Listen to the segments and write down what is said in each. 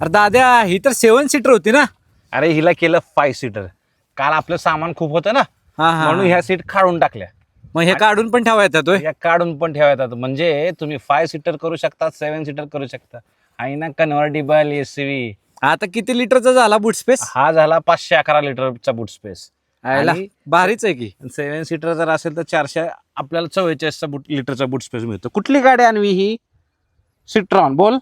अरे दाद्या ही तर सेवन सीटर होती ना? अरे हिला केलं फाय सीटर काल आपलं सामान खूप होतं ना? हा हा म्हणून ह्या सीट काढून टाकल्या. मग हे काढून पण ठेवा येतात होय? या काढून पण ठेवायतात म्हणजे तुम्ही फाय सीटर करू शकता सेवन सीटर करू शकता. आणि ना कन्व्हर्टेबल एस आता किती लिटरचा झाला बूट स्पेस हा झाला पाचशे अकरा लिटरचा बूट स्पेस आणि- भारीच आहे की. सेवन सीटर जर असेल तर चारशे आपल्याला चव्वेचाळीसचा बूट लिटरचा बूट स्पेस मिळतो. कुठली गाडी आणवी ही? सिट्रॉन बोल.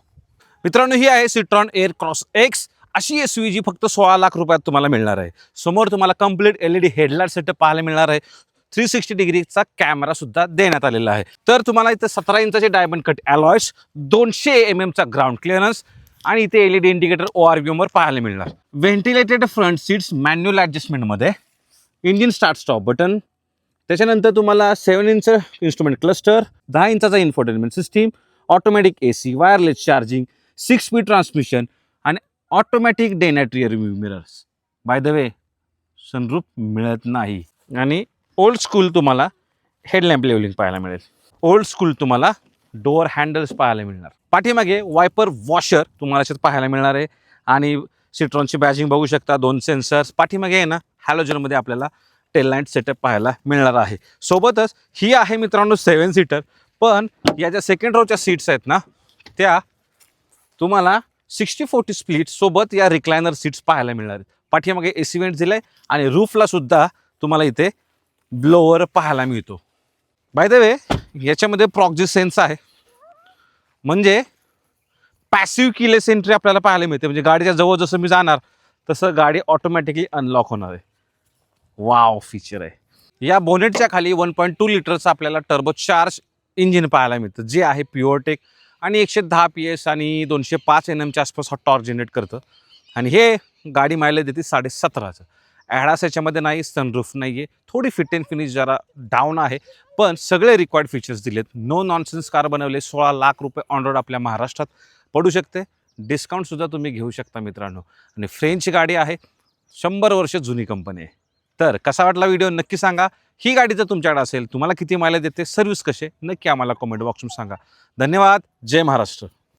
मित्रांनो ही आहे सिट्रॉन एअर क्रॉस एक्स अशी एस जी फक्त सोळा लाख रुपयात तुम्हाला मिळणार आहे. समोर तुम्हाला complete L E D headlight setup पाहायला मिळणार आहे. थ्री सिक्स्टी डिग्रीचा कॅमेरा सुद्धा देण्यात आलेला आहे. तर तुम्हाला इथं सतरा इंचाचे डायमंड कट अलॉयस दोनशे एम एमचा ग्राउंड क्लिअरन्स आणि इथे L E D indicator O R व्हीमवर पाहायला मिळणार. व्हेंटिलेटेड फ्रंट सीट्स मॅन्युअल ॲडजस्टमेंटमध्ये इंजिन स्टार्ट स्टॉप बटन त्याच्यानंतर तुम्हाला सेवन इंच इन्स्ट्रुमेंट क्लस्टर दहा इंचाचा infotainment system automatic A C wireless charging six speed transmission आणि automatic day night rear view mirrors by the way sunroof मिळत नाही. आणि old school तुम्हाला हेडलॅम्प लेवलिंग पाहायला मिळेल. ओल्ड स्कूल तुम्हाला डोअर हँडल्स पाहायला मिळणार. पाठीमागे वायपर वॉशर तुम्हाला याच्यात पाहायला मिळणार आहे. आणि सिट्रॉनची बॅजिंग बघू शकता दोन सेन्सर्स पाठीमागे आहे ना हॅलोजनमध्ये आपल्याला टेल लाइट सेटअप पाहायला मिळणार आहे. सोबतच ही आहे मित्रांनो सेवन सीटर पण या ज्या सेकंड रोच्या सीट्स आहेत ना त्या तुम्हाला सिक्स्टी फोर्टी स्प्लिट सोबत या रिक्लायनर सीट्स पाहायला मिळणार आहेत. पाठीमागे ए सी वेंट दिलाय आणि रूफला सुद्धा तुम्हाला इथे ब्लोअर पाहायला मिळतो. बाय द वे याच्यामध्ये प्रॉक्झी सेन्स आहे. म्हणजे पॅसिव्ह किलेस एंट्री आपल्याला पाहायला मिळते. म्हणजे गाडीच्या जवळ जसं मी जाणार तसं गाडी ऑटोमॅटिकली अनलॉक होणार आहे. वाव फीचर आहे. या बोनेटच्या खाली वन पॉईंट टू लिटरचं आपल्याला टर्बो चार्ज इंजिन पाहायला मिळतं. जे आहे प्युअरटेक आणि एकशे दहा पी एस आणि दोनशे पाच एन एमच्या आसपास हा टॉर्क जनरेट करतं. आणि हे गाडी मायलेज देते साडे सतराचं ॲडास याच्यामध्ये नाही सनरूफ नाही आहे थोडी फिट अँड फिनिश जरा डाऊन आहे. पण सगळे रिक्वायर्ड फीचर्स दिलेत. नो नॉनसेन्स कार बनवले. सोळा लाख रुपये ऑन रोड आपल्या महाराष्ट्रात पडू शकते. डिस्काउंटसुद्धा तुम्ही घेऊ शकता मित्रांनो. आणि फ्रेंच गाडी आहे. शंभर वर्ष जुनी कंपनी आहे. तर कसा वाटला व्हिडिओ नक्की सांगा. ही गाडी जर तुमच्याकडे असेल तुम्हाला किती मायलेज देते सर्व्हिस कसे नक्की आम्हाला कॉमेंट बॉक्समध्ये सांगा. धन्यवाद. जय महाराष्ट्र.